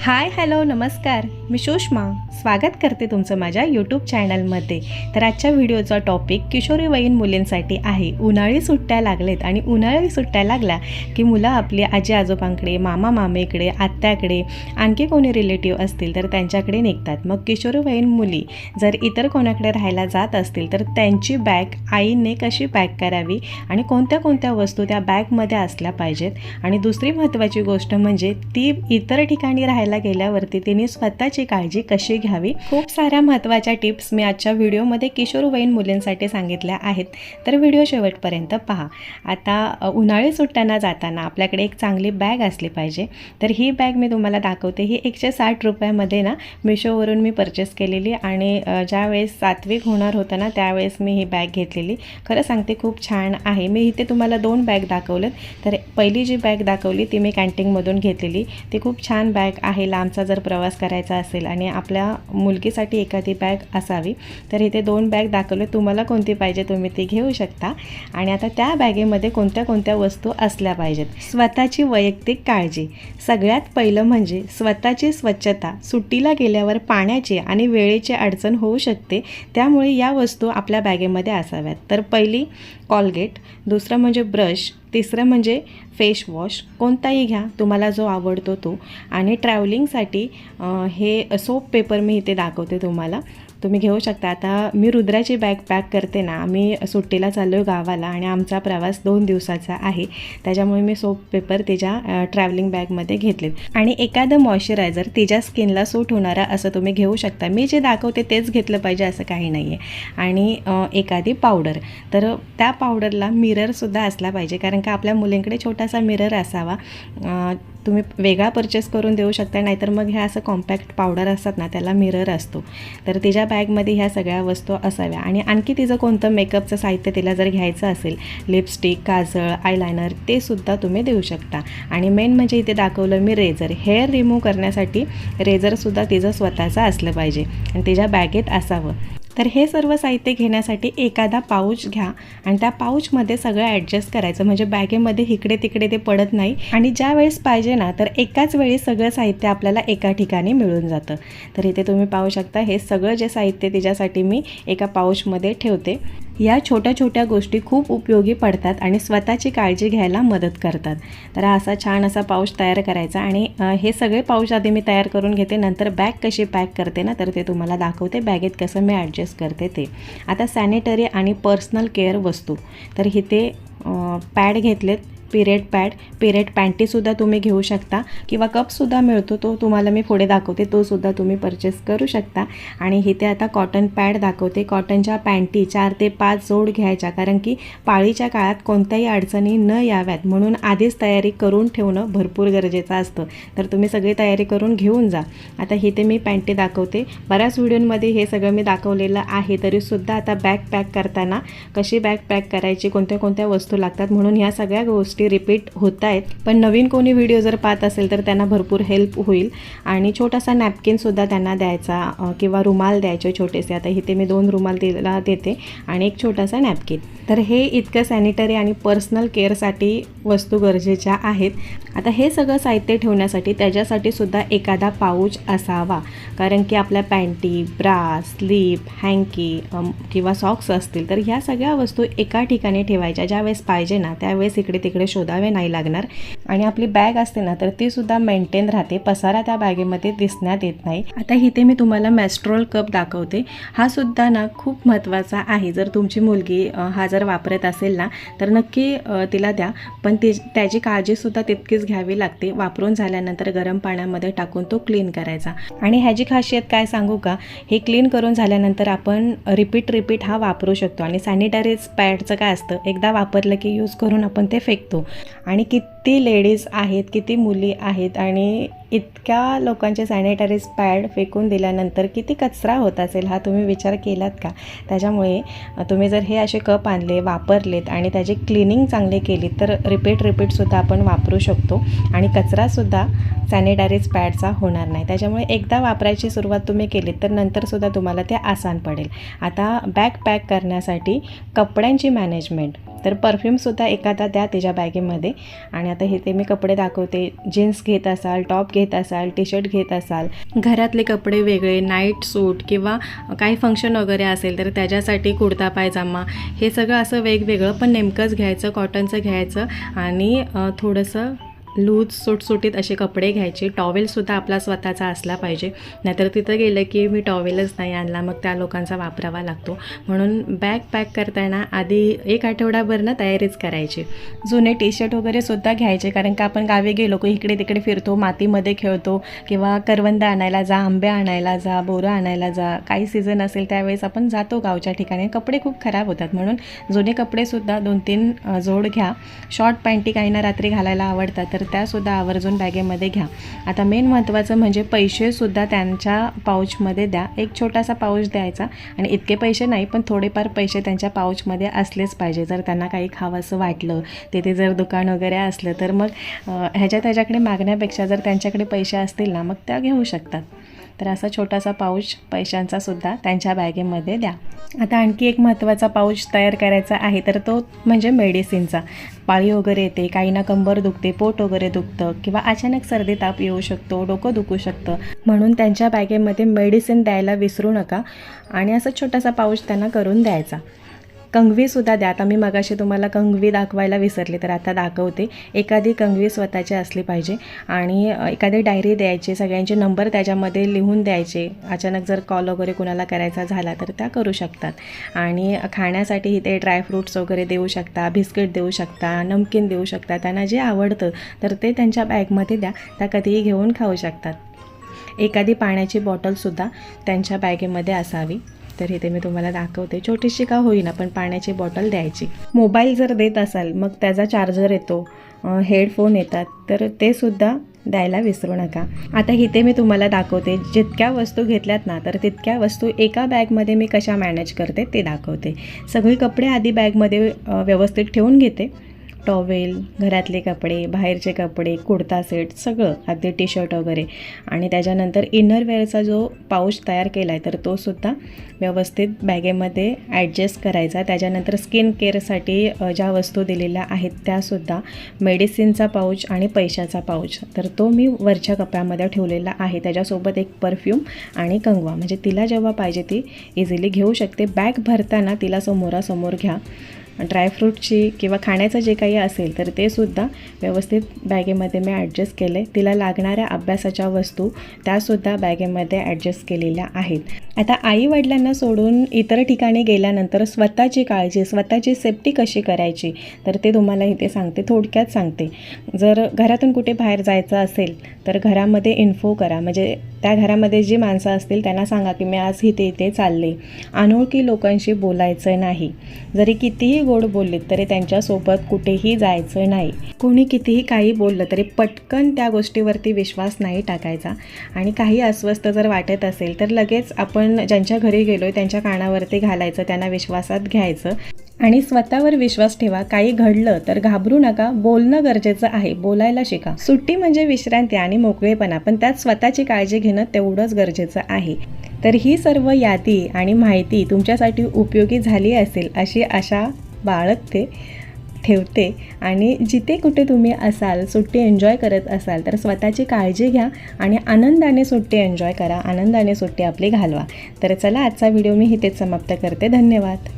Hi hello नमस्कार. मी सुषमा. स्वागत करते तुमचं माझ्या यूट्यूब चॅनलमध्ये तर आजच्या व्हिडिओचा टॉपिक किशोरीवयीन मुलींसाठी आहे. उन्हाळी सुट्ट्या लागलेत आणि उन्हाळी सुट्ट्या लागल्या की मुलं आपली आजी आजोबांकडे मामा मामेकडे आत्याकडे आणखी कोणी रिलेटिव्ह असतील तर त्यांच्याकडे निघतात. मग किशोरीवयीन मुली जर इतर कोणाकडे राहायला जात असतील तर त्यांची बॅग आईने कशी पॅक करावी आणि कोणत्या कोणत्या वस्तू त्या बॅगमध्ये असल्या पाहिजेत? आणि दुसरी महत्त्वाची गोष्ट म्हणजे ती इतर ठिकाणी राहायला गेल्यावरती तिने स्वतःची काळजी कशी घ्यावी? खूप साऱ्या महत्त्वाच्या टिप्स मी आजच्या व्हिडिओमध्ये किशोरवयीन मुलींसाठी सांगितल्या आहेत. तर व्हिडिओ शेवटपर्यंत पहा. आता उन्हाळी सुट्ट्यांना जाताना आपल्याकडे एक चांगली बॅग असली पाहिजे. तर ही बॅग मी तुम्हाला दाखवते. ही एकशे साठ रुपयामध्ये ना मिशोवरून मी परचेस केलेली आणि ज्यावेळेस सात्विक होणार होतं ना त्यावेळेस मी ही बॅग घेतलेली. खरं सांगते खूप छान आहे. मी इथे तुम्हाला दोन बॅग दाखवलेत. तर पहिली जी बॅग दाखवली ती मी कॅन्टीनमधून घेतलेली. ती खूप छान बॅग आहे. लांबचा जर प्रवास करायचा असेल आणि आपल्या मुलगीसाठी एखादी बॅग असावी तर इथे दोन बॅग दाखवले. तुम्हाला कोणती पाहिजे तुम्ही ती घेऊ शकता. आणि आता त्या बॅगेमध्ये कोणत्या कोणत्या वस्तू असल्या पाहिजेत? स्वतःची वैयक्तिक काळजी. सगळ्यात पहिलं म्हणजे स्वतःची स्वच्छता. सुट्टीला गेल्यावर पाण्याची आणि वेळेची अडचण होऊ शकते. त्यामुळे या वस्तू आपल्या बॅगेमध्ये असाव्यात. तर पहिली कॉलगेट दुसरं म्हणजे ब्रश तिसरं म्हणजे फेश वॉश कोणताही घ्या तुम्हाला जो आवडतो तो. आणि ट्रॅव्हलिंगसाठी हे सोप पेपर मी इथे दाखवते तुम्हाला. तुम्ही घेऊ शकता. आता मी रुद्राची बॅग पॅक करते ना आम्ही सुट्टीला चाललो आहे गावाला आणि आमचा प्रवास दोन दिवसाचा आहे. त्याच्यामुळे मी सोप पेपर तिच्या ट्रॅव्हलिंग बॅगमध्ये घेतलेत. आणि एखादं मॉइश्चरायझर तिच्या स्किनला सूट होणारा असं तुम्ही घेऊ शकता. मी जे दाखवते तेच घेतलं पाहिजे असं काही नाही आहे आणि एखादी पावडर तर त्या पावडरला मिररसुद्धा असला पाहिजे. कारण का आपल्या मुलींकडे छोटासा मिरर असावा. तुम्ही वेगळा परचेस करून देऊ शकता नाहीतर मग ह्या असं कॉम्पॅक्ट पावडर असतात ना त्याला मिरर असतो. तर तिच्या बॅगमध्ये ह्या सगळ्या वस्तू असाव्या. आणि आणखी तिचं कोणतं मेकअपचं साहित्य तिला जर घ्यायचं असेल लिपस्टिक काजळ आयलायनर ते सुद्धा तुम्ही देऊ शकता. आणि मेन म्हणजे इथे दाखवलं मी रेझर हेअर रिमूव्ह करण्यासाठी रेझरसुद्धा तिचं स्वतःचं असलं पाहिजे. आणि तिच्या बॅगेत असावं. तर हे सर्व साहित्य घेण्यासाठी एखादा पाऊच घ्या आणि त्या पाऊचमध्ये सगळं ॲडजस्ट करायचं. म्हणजे बॅगेमध्ये इकडे तिकडे ते पडत नाही. आणि ज्या वेळेस पाहिजे ना तर एकाच वेळी सगळं साहित्य आपल्याला एका ठिकाणी मिळून जातं. तर इथे तुम्ही पाहू शकता हे सगळं जे साहित्य तिच्यासाठी मी एका पाऊचमध्ये ठेवते. या छोट्या छोट्या गोष्टी खूप उपयोगी पडतात आणि स्वतःची काळजी घ्यायला मदत करतात. तर असा छान असा पाऊच तयार करायचा आणि हे सगळे पाऊच आधी मी तयार करून घेते. नंतर बॅग कशी पॅक करते ना तर ते तुम्हाला दाखवते. बॅगेत कसं मी ॲडजस्ट करते ते. आता सॅनिटरी आणि पर्सनल केअर वस्तू. तर इथे पॅड घेतलेत. पिरियड पॅड पिरियड पॅन्टीसुद्धा तुम्ही घेऊ शकता किंवा कपसुद्धा मिळतो तो तुम्हाला मी पुढे दाखवते तोसुद्धा तुम्ही परचेस करू शकता. आणि इथे आता कॉटन पॅड दाखवते. कॉटनच्या पॅन्टी चार ते पाच जोड घ्यायच्या कारण की पाळीच्या काळात कोणत्याही अडचणी न याव्यात. म्हणून आधीच तयारी करून ठेवणं भरपूर गरजेचं असतं. तर तुम्ही सगळी तयारी करून घेऊन जा. आता इथे मी पॅन्टी दाखवते. बऱ्याच व्हिडिओमध्ये हे सगळं मी दाखवलेलं आहे. तरीसुद्धा आता बॅग पॅक करताना कशी बॅग पॅक करायची कोणत्या कोणत्या वस्तू लागतात म्हणून ह्या सगळ्या गोष्टी रिपीट होत आहेत. पण नवीन कोणी व्हिडिओ जर पाहत असेल तर त्यांना भरपूर हेल्प होईल. आणि छोटासा नॅपकिनसुद्धा त्यांना द्यायचा किंवा रुमाल द्यायचे छोटेसे. आता इथे मी दोन रुमाल तिला देते आणि एक छोटासा नॅपकिन तर हे इतकं सॅनिटरी आणि पर्सनल केअरसाठी वस्तू गरजेच्या आहेत. आता हे सगळं साहित्य ठेवण्यासाठी त्याच्यासाठी सुद्धा एखादा पाऊच असावा. कारण की आपल्या पॅन्टी ब्रा स्लीप हँकी किंवा सॉक्स असतील तर ह्या सगळ्या वस्तू एका ठिकाणी ठेवायच्या. ज्यावेळेस पाहिजे ना त्यावेळेस इकडे तिकडे शोधावे नाही लागणार. आणि आपली बॅग असते ना तर ती सुद्धा मेंटेन राहते. पसारा त्या बॅगेमध्ये दिसण्यात येत नाही. आता इथे मी तुम्हाला मॅस्ट्रोल कप दाखवते. हा सुद्धा ना खूप महत्त्वाचा आहे. जर तुमची मुलगी हा जर वापरत असेल ना तर नक्की तिला द्या. पण ते त्याची काळजीसुद्धा तितकीच घ्यावी लागते. वापरून झाल्यानंतर गरम पाण्यामध्ये टाकून तो क्लीन करायचा. आणि ह्याची खासियत काय सांगू का? हे क्लीन करून झाल्यानंतर आपण रिपीट रिपीट हा वापरू शकतो. आणि सॅनिटायझ पॅडचं काय असतं? एकदा वापरलं की यूज करून आपण ते फेकतो. आणि किती लेडीज आहेत किती मुली आहेत आणि इतक्या लोकांचे सॅनिटारीज पॅड फेकून दिल्यानंतर किती कचरा होत असेल हा तुम्ही विचार केलात का? त्याच्यामुळे तुम्ही जर हे असे कप आणले वापरलेत आणि त्याची क्लिनिंग चांगली केली तर रिपीट रिपीटसुद्धा आपण वापरू शकतो आणि कचरासुद्धा सॅनिटारीज पॅडचा होणार नाही. त्याच्यामुळे एकदा वापरायची सुरुवात तुम्ही केलीत तर नंतरसुद्धा तुम्हाला ते आसान पडेल. आता बॅग पॅक करण्यासाठी कपड्यांची मॅनेजमेंट तर परफ्यूमसुद्धा एखादा द्या त्याच्या बॅगेमध्ये आणि आता हे ते मी कपडे दाखवते. जीन्स घेत असाल टॉप घेत असाल टी शर्ट घेत असाल घरातले कपडे वेगळे नाईट सूट किंवा काही फंक्शन वगैरे असेल तर त्याच्यासाठी कुर्ता पायजामा हे सगळं असं वेगवेगळं. पण नेमकंच घ्यायचं कॉटनचं घ्यायचं आणि थोडंसं लूज सुटसुटीत असे कपडे घ्यायचे. टॉवेलसुद्धा आपला स्वतःचा असला पाहिजे. नाहीतर तिथं गेलं की मी टॉवेलच नाही आणला मग त्या लोकांचा वापरावा लागतो. म्हणून बॅग पॅक करताना आधी एक आठवडाभर ना तयारीच करायची. जुने टी शर्ट वगैरे सुद्धा घ्यायचे कारण का आपण गावी गेलो की इकडे तिकडे फिरतो मातीमध्ये खेळतो किंवा करवंद आणायला जा आंबे आणायला जा बोरं आणायला जा काही सीझन असेल त्यावेळेस आपण जातो गावच्या ठिकाणी. कपडे खूप खराब होतात. म्हणून जुने कपडेसुद्धा दोन तीन जोड घ्या. शॉर्ट पॅन्टी काहींना रात्री घालायला आवडतात तर त्यासुद्धा आवर्जून बॅगेमध्ये घ्या. आता मेन महत्त्वाचं म्हणजे पैसेसुद्धा त्यांच्या पाऊचमध्ये द्या. एक छोटासा पाऊच द्यायचा आणि इतके पैसे नाही पण थोडेफार पैसे त्यांच्या पाऊचमध्ये असलेच पाहिजे. जर त्यांना काही खावंसं वाटलं तिथे जर दुकान वगैरे असलं तर मग ह्याच्या त्याच्याकडे मागण्यापेक्षा जर त्यांच्याकडे पैसे असतील ना मग त्या घेऊ शकतात. तर असा छोटासा पाऊच पैशांचा सुद्धा त्यांच्या बॅगेमध्ये द्या. आता आणखी एक महत्त्वाचा पाऊच तयार करायचा आहे तर तो म्हणजे मेडिसिनचा. पाळी वगैरे येते काहींना कंबर दुखते पोट वगैरे दुखतं किंवा अचानक सर्दी ताप येऊ शकतो डोकं दुखू शकतं. म्हणून त्यांच्या बॅगेमध्ये मेडिसिन द्यायला विसरू नका आणि असा छोटासा पाऊच त्यांना करून द्यायचा. कंगवीसुद्धा द्या. आता मी मगाशी तुम्हाला कंगवी दाखवायला विसरले तर आता दाखवते. एखादी कंगवी स्वतःची असली पाहिजे आणि एखादी डायरी द्यायची सगळ्यांचे नंबर त्याच्यामध्ये लिहून द्यायचे. अचानक जर कॉल वगैरे कुणाला करायचा झाला तर त्या करू शकतात. आणि खाण्यासाठी इथे ड्रायफ्रूट्स वगैरे देऊ शकता बिस्किट देऊ शकता नमकीन देऊ शकता. त्यांना जे आवडतं तर ते त्यांच्या बॅगमध्ये द्या. त्या कधीही घेऊन खाऊ शकतात. एखादी पाण्याची बॉटलसुद्धा त्यांच्या बॅगेमध्ये असावी. तर इथे मी तुम्हाला दाखवते. छोटीशी का होईना पण पाण्याची बॉटल द्यायची. मोबाईल जर देत असाल मग त्याचा चार्जर येतो हेडफोन येतात तर ते सुद्धा द्यायला विसरू नका. आता इथे मी तुम्हाला दाखवते जितक्या वस्तू घेतल्यात ना तर तितक्या वस्तू एका बॅगमध्ये मी कशा मॅनेज करते ते दाखवते. सगळी कपडे आधी बॅगमध्ये व्यवस्थित ठेवून घेते. टॉवेल घरातले कपडे बाहेरचे कपडे कुर्ता सेट सगळं अगदी टी शर्ट वगैरे. आणि त्याच्यानंतर इनरवेअरचा जो पाऊच तयार केला आहे तर तो सुद्धा व्यवस्थित बॅगेमध्ये ॲडजस्ट करायचा. त्याच्यानंतर स्किन केअरसाठी ज्या वस्तू दिलेल्या आहेत त्यासुद्धा मेडिसिनचा पाऊच आणि पैशाचा पाऊच तर तो मी वरच्या कप्प्यामध्ये ठेवलेला आहे. त्याच्यासोबत एक परफ्यूम आणि कंगवा. म्हणजे तिला जेव्हा पाहिजे ती इझिली घेऊ शकते. बॅग भरताना तिला समोरासमोर घ्या. ड्रायफ्रूटची किंवा खाण्याचं जे काही असेल तर ते सुद्धा व्यवस्थित बॅगेमध्ये मी ॲडजस्ट केले तिला लागणाऱ्या अभ्यासाच्या वस्तू त्यासुद्धा बॅगेमध्ये ॲडजस्ट केलेल्या आहेत. आता आई वडिलांना सोडून इतर ठिकाणी गेल्यानंतर स्वतःची काळजी स्वतःची सेफ्टी कशी करायची? तर ते तुम्हाला इथे सांगते थोडक्यात सांगते. जर घरातून कुठे बाहेर जायचं असेल तर घरामध्ये इन्फो करा. म्हणजे त्या घरामध्ये जी माणसं असतील त्यांना सांगा की मी आज इथे इथे चालले. अनोळखी लोकांशी बोलायचं नाही. जरी कितीही गोड बोललीत तरी त्यांच्यासोबत कुठेही जायचं नाही. कोणी कितीही काही बोललं तरी पटकन त्या गोष्टीवरती विश्वास नाही टाकायचा. आणि काही अस्वस्थ जर वाटत असेल तर लगेच आपण ज्यांच्या घरी गेलो आहे त्यांच्या कानावरती घालायचं त्यांना विश्वासात घ्यायचं. आणि स्वतःवर विश्वास ठेवा काही घडलं तर घाबरू नका बोलणं गरजेचं आहे बोलायला शिका. सुट्टी म्हणजे विश्रांती आणि मोकळेपणा पण त्यात स्वतःची काळजी घेणं तेवढंच गरजेचं आहे. तर ही सर्व यादी आणि माहिती तुमच्यासाठी उपयोगी झाली असेल अशी आशा बाळगते ठेवते. आणि जिथे कुठे तुम्ही असाल सुट्टी एन्जॉय करत असाल तर स्वतःची काळजी घ्या आणि आनंदाने सुट्टी एन्जॉय करा आनंदाने सुट्टी आपली घालवा. तर चला आजचा व्हिडिओ मी इथेच समाप्त करते. धन्यवाद.